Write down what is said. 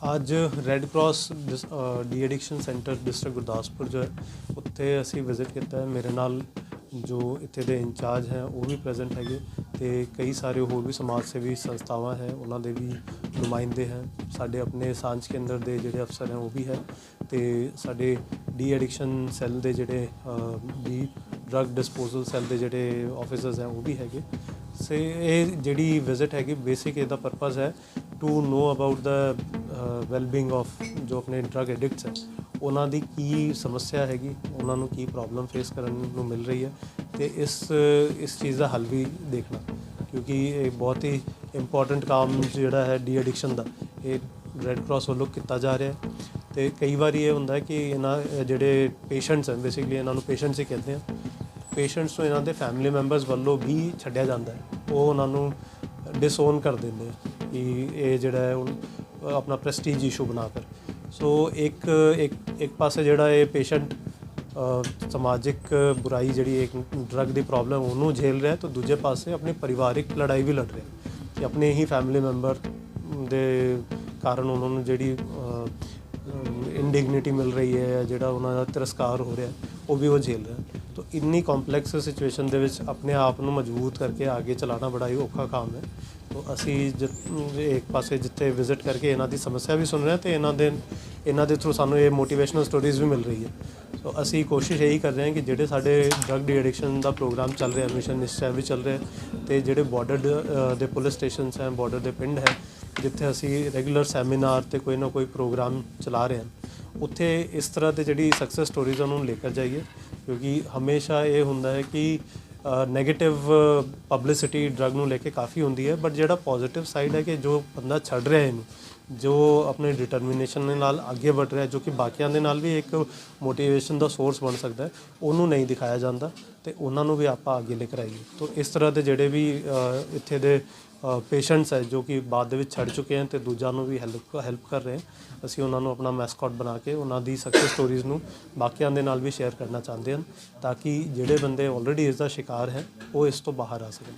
ਅੱਜ red cross de addiction centre district Gurdaspur ਜੋ ਹੈ, ਉੱਥੇ ਅਸੀਂ ਵਿਜ਼ਿਟ ਕੀਤਾ ਹੈ। ਮੇਰੇ ਨਾਲ ਜੋ ਇੱਥੇ ਦੇ ਇੰਚਾਰਜ ਹੈ, ਉਹ ਵੀ ਪ੍ਰੈਜ਼ੈਂਟ ਹੈਗੇ। ਤੇ ਕਈ ਸਾਰੇ ਹੋਰ ਵੀ ਸਮਾਜ ਸੇਵੀ ਸੰਸਥਾਵਾਂ ਹੈ, ਉਹਨਾਂ ਦੇ ਵੀ ਨੁਮਾਇੰਦੇ ਹੈ। ਸਾਡੇ ਆਪਣੇ ਸਾਂਝ ਕੇਂਦਰ ਦੇ ਜਿਹੜੇ ਅਫਸਰ ਹੈ, ਉਹ ਵੀ ਹੈ। ਤੇ ਸਾਡੇ ਡੀ ਐਡਿਕਸ਼ਨ ਸੈੱਲ ਦੇ ਜਿਹੜੇ ਡੀ ਡਰੱਗ ਡਿਸਪੋਜ਼ਲ ਸੈੱਲ ਦੇ ਜਿਹੜੇ ਆਫੀਸਰਸ ਹੈ, ਉਹ ਵੀ ਹੈਗੇ। ਸੇ, ਇਹ ਜਿਹੜੀ ਵਿਜ਼ਿਟ ਹੈਗੀ ਬੇਸਿਕ ਇਹਦਾ ਪਰਪਸ ਹੈ to know about the wellbeing of ਜੋ ਆਪਣੇ ਡਰੱਗ ਐਡਿਕਟਸ ਹੈ, ਉਹਨਾਂ ਦੀ ਕੀ ਸਮੱਸਿਆ ਹੈਗੀ, ਉਹਨਾਂ ਨੂੰ ਕੀ ਪ੍ਰੋਬਲਮ ਫੇਸ ਕਰਨ ਨੂੰ ਮਿਲ ਰਹੀ ਹੈ ਤੇ ਇਸ ਇਸ ਚੀਜ਼ ਦਾ ਹੱਲ ਵੀ ਦੇਖਣਾ। ਕਿਉਂਕਿ ਇਹ ਬਹੁਤ ਹੀ ਇੰਪੋਰਟੈਂਟ ਕੰਮ ਜਿਹੜਾ ਹੈ ਡੀ ਐਡਿਕਸ਼ਨ ਦਾ। ਇਹ ਰੈੱਡ ਕਰਾਸ ਵੱਲੋਂ ਕੀਤਾ ਜਾ ਰਿਹਾ ਹੈ ਤੇ ਕਈ ਵਾਰੀ ਇਹ ਹੁੰਦਾ ਕਿ ਇਹਨਾਂ, ਜਿਹੜੇ ਪੇਸ਼ੈਂਟਸ ਹਨ ਬੇਸਿਕਲੀ ਇਹਨਾਂ ਨੂੰ ਪੇਸ਼ੈਂਟਸ ਹੀ ਕਹਿੰਦੇ ਆ। ਪੇਸ਼ੈਂਟਸ ਨੂੰ ਇਹਨਾਂ ਦੇ ਫੈਮਿਲੀ ਮੈਂਬਰਸ ਵੱਲੋਂ ਵੀ ਛੱਡਿਆ ਜਾਂਦਾ ਹੈ। ਉਹ ਉਹਨਾਂ ਨੂੰ ਡਿਸਓਨ ਕਰ ਦਿੰਦੇ ਆ। ਕਿ ਇਹ ਜਿਹੜਾ ਹੈ ਉਹ ਆਪਣਾ ਪ੍ਰੈਸਟੀਜ ਇਸ਼ੂ ਬਣਾ ਕਰ ਸੋ ਇੱਕ ਇੱਕ ਇੱਕ ਪਾਸੇ ਜਿਹੜਾ ਇਹ ਪੇਸ਼ੈਂਟ ਸਮਾਜਿਕ ਬੁਰਾਈ ਜਿਹੜੀ ਇੱਕ ਡਰੱਗ ਦੀ ਪ੍ਰੋਬਲਮ ਉਹਨੂੰ ਝੇਲ ਰਿਹਾ ਹੈ ਦੂਜੇ ਪਾਸੇ ਆਪਣੀ ਪਰਿਵਾਰਿਕ ਲੜਾਈ ਵੀ ਲੜ ਰਿਹਾ ਹੈ। ਕਿ ਆਪਣੇ ਹੀ ਫੈਮਿਲੀ ਮੈਂਬਰ ਦੇ ਕਾਰਨ ਉਹਨਾਂ ਨੂੰ ਜਿਹੜੀ ਇੰਡਿਗਨਿਟੀ ਮਿਲ ਰਹੀ ਹੈ ਜਿਹੜਾ ਉਹਨਾਂ ਦਾ ਤਿਰਸਕਾਰ ਹੋ ਰਿਹਾ ਹੈ, ਉਹ ਵੀ ਉਹ ਝੇਲ ਰਿਹਾ ਹੈ। ਤਾਂ ਇੰਨੀ ਕੰਪਲੈਕਸ ਸਿਚੁਏਸ਼ਨ ਦੇ ਵਿੱਚ ਆਪਣੇ ਆਪ ਨੂੰ ਮਜ਼ਬੂਤ ਕਰਕੇ ਅੱਗੇ ਚਲਾਉਣਾ ਬੜਾ ਹੀ ਔਖਾ ਕੰਮ ਹੈ। ਤਾਂ ਅਸੀਂ ਜਿ- ਇੱਕ ਪਾਸੇ ਜਿੱਥੇ ਵਿਜ਼ਿਟ ਕਰਕੇ ਇਹਨਾਂ ਦੀ ਸਮੱਸਿਆ ਵੀ ਸੁਣ ਰਹੇ ਹਾਂ ਤੇ ਇਹਨਾਂ ਦੇ ਇਹਨਾਂ ਦੇ ਥਰੂ ਸਾਨੂੰ ਇਹ ਮੋਟੀਵੇਸ਼ਨਲ ਸਟੋਰੀਜ਼ ਵੀ ਮਿਲ ਰਹੀ ਹੈ। ਸੋ ਅਸੀਂ ਕੋਸ਼ਿਸ਼ ਇਹੀ ਕਰ ਰਹੇ ਹਾਂ ਕਿ ਜਿਹੜੇ ਸਾਡੇ ਡਰੱਗ ਡੀ ਐਡਿਕਸ਼ਨ ਦਾ ਪ੍ਰੋਗਰਾਮ ਚੱਲ ਰਿਹਾ ਮਿਸ਼ਨ ਨਿਸ਼ਚੈ ਵੀ ਚੱਲ ਰਿਹਾ ਤੇ ਜਿਹੜੇ ਬਾਰਡਰ ਦੇ ਪੁਲਿਸ ਸਟੇਸ਼ਨਸ ਹੈ ਬਾਰਡਰ ਦੇ ਪਿੰਡ ਹੈ, ਜਿੱਥੇ ਅਸੀਂ ਰੈਗੂਲਰ ਸੈਮੀਨਾਰ ਤੇ ਕੋਈ ਨਾ ਕੋਈ ਪ੍ਰੋਗਰਾਮ ਚਲਾ ਰਹੇ ਹਾਂ। ਉੱਥੇ ਇਸ ਤਰ੍ਹਾਂ ਦੇ ਜਿਹੜੀ ਸਕਸੈਸ ਸਟੋਰੀਜ਼ ਉਹਨਾਂ ਨੂੰ ਲੈ ਕੇ ਜਾਈਏ, ਕਿਉਂਕਿ ਹਮੇਸ਼ਾ ਇਹ ਹੁੰਦਾ ਹੈ ਕਿ 네ਗੇਟਿਵ ਪਬਲਿਸਿਟੀ ਡਰਗ ਨੂੰ ਲੈ ਕੇ ਕਾਫੀ ਹੁੰਦੀ ਹੈ ਬਟ ਜਿਹੜਾ ਪੋਜ਼ਿਟਿਵ ਸਾਈਡ ਹੈ ਕਿ ਜੋ ਬੰਦਾ ਛੱਡ ਰਿਹਾ ਇਹਨੂੰ ਜੋ ਆਪਣੇ ਡਿਟਰਮੀਨੇਸ਼ਨ ਦੇ ਨਾਲ ਅੱਗੇ ਵਧ ਰਿਹਾ, ਜੋ ਕਿ ਬਾਕੀਆਂ ਦੇ ਨਾਲ ਵੀ ਇੱਕ ਮੋਟੀਵੇਸ਼ਨ ਦਾ ਸੋਰਸ ਬਣ ਸਕਦਾ ਹੈ, ਉਹਨੂੰ ਨਹੀਂ ਦਿਖਾਇਆ ਜਾਂਦਾ ਤੇ ਉਹਨਾਂ ਨੂੰ ਵੀ ਆਪਾਂ ਅੱਗੇ ਲੈ ਕੇ ਆਈਏ। ਤਾਂ ਇਸ ਤਰ੍ਹਾਂ ਦੇ ਜਿਹੜੇ ਵੀ ਇੱਥੇ ਦੇ ਪੇਸ਼ੈਂਟਸ ਹੈ, ਜੋ ਕਿ ਬਾਅਦ ਦੇ ਵਿੱਚ ਛੱਡ ਚੁੱਕੇ ਹਨ ਤੇ ਦੂਜਿਆਂ ਨੂੰ ਵੀ ਹੈਲਪ ਹੈਲਪ ਕਰ ਰਹੇ ਹਾਂ ਅਸੀਂ ਉਹਨਾਂ ਨੂੰ ਆਪਣਾ ਮੈਸਕਟ ਬਣਾ ਕੇ ਉਹਨਾਂ ਦੀ ਸਕਸੈਸ ਸਟੋਰੀਜ਼ ਨੂੰ ਬਾਕੀਆਂ ਦੇ ਨਾਲ ਵੀ ਸ਼ੇਅਰ ਕਰਨਾ ਚਾਹੁੰਦੇ ਹਨ, ਤਾਂ ਕਿ ਜਿਹੜੇ ਬੰਦੇ ਆਲਰੇਡੀ ਇਸ ਦਾ ਸ਼ਿਕਾਰ ਹੈ, ਉਹ ਇਸ ਤੋਂ ਬਾਹਰ ਆ ਸਕਣ।